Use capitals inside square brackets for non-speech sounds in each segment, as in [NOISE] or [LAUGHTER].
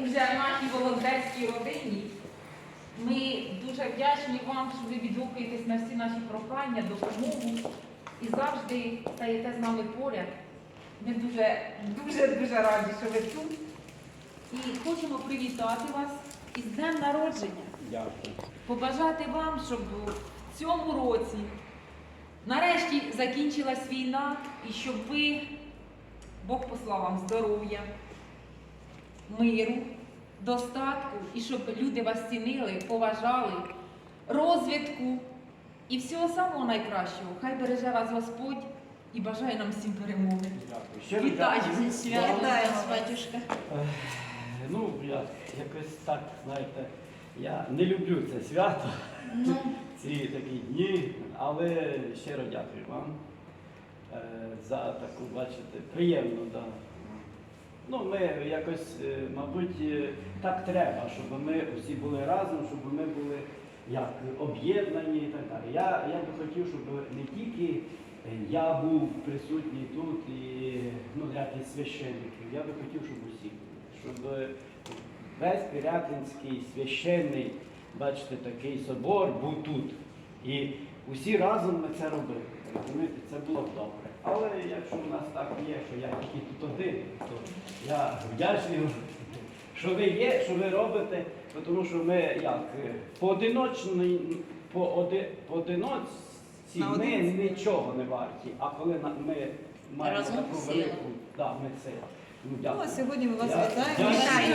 в нашій волонтерській родині. Ми дуже вдячні вам, що ви відгукуєтесь на всі наші прохання, допомогу і завжди стаєте з нами поряд. Ми дуже, дуже, дуже раді, що ви тут. І хочемо привітати вас із Днем народження. Дякую. Побажати вам, щоб в цьому році нарешті закінчилась війна і щоб ви, Бог послав вам здоров'я, миру, достатку, і щоб люди вас цінили, поважали, розвитку і всього самого найкращого. Хай береже вас Господь і бажає нам всім перемоги. Вітаю вас, батюшка. Ну, я якось так, знаєте, я не люблю це свято, Ну, [LAUGHS] ці такі дні, але щиро дякую вам е, за таку, бачите, приємну, да. Ну, ми якось, е, мабуть, е, так треба, щоб ми всі були разом, щоб ми були як об'єднані і так далі. Я, я би хотів, щоб не тільки я був присутній тут і ну, ряд священників, я би хотів, щоб усі були, щоб весь Пірятинський священний, бачите, такий собор був тут. І усі разом ми це робили. Розумієте, це було б добре. Але якщо в нас так є, що я тільки тут один, то я вдячний, що ви є, що ви робите, тому що ми як е, поодиночні, пооди- поодиночці ми нічого не варті. А коли ми маємо Разом таку сила. велику, да, ми сила. Ну, Ну, дякую. а сьогодні ми вас Я- вітаємо. дякую. Вітаємо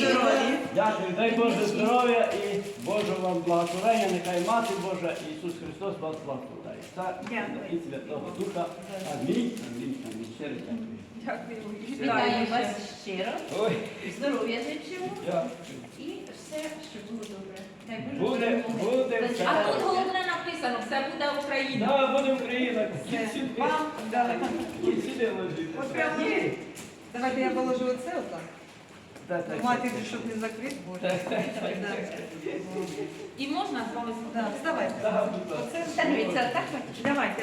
Дякую. Дякую, дай Боже здоров'я і Божого вам благословення, нехай Мати Божа Ісус Христос вас благословляє. Дякую. і Святого Духа. Амінь. Амінь. Амінь. Щиро дякую. Дякую. Ще. вас щиро. Ой, Здоров'я зичимо. дякую. І все, що було добре. Дай Буде, буде все. А тут головне написано, все буде Україна. Да, буде Україна. Сюди. Вам, да. Кіт сюди ложити. От прямо Давайте я положу оце отак. Матір, та. щоб не закрити, боже. І можна з вами давайте, А. Давайте.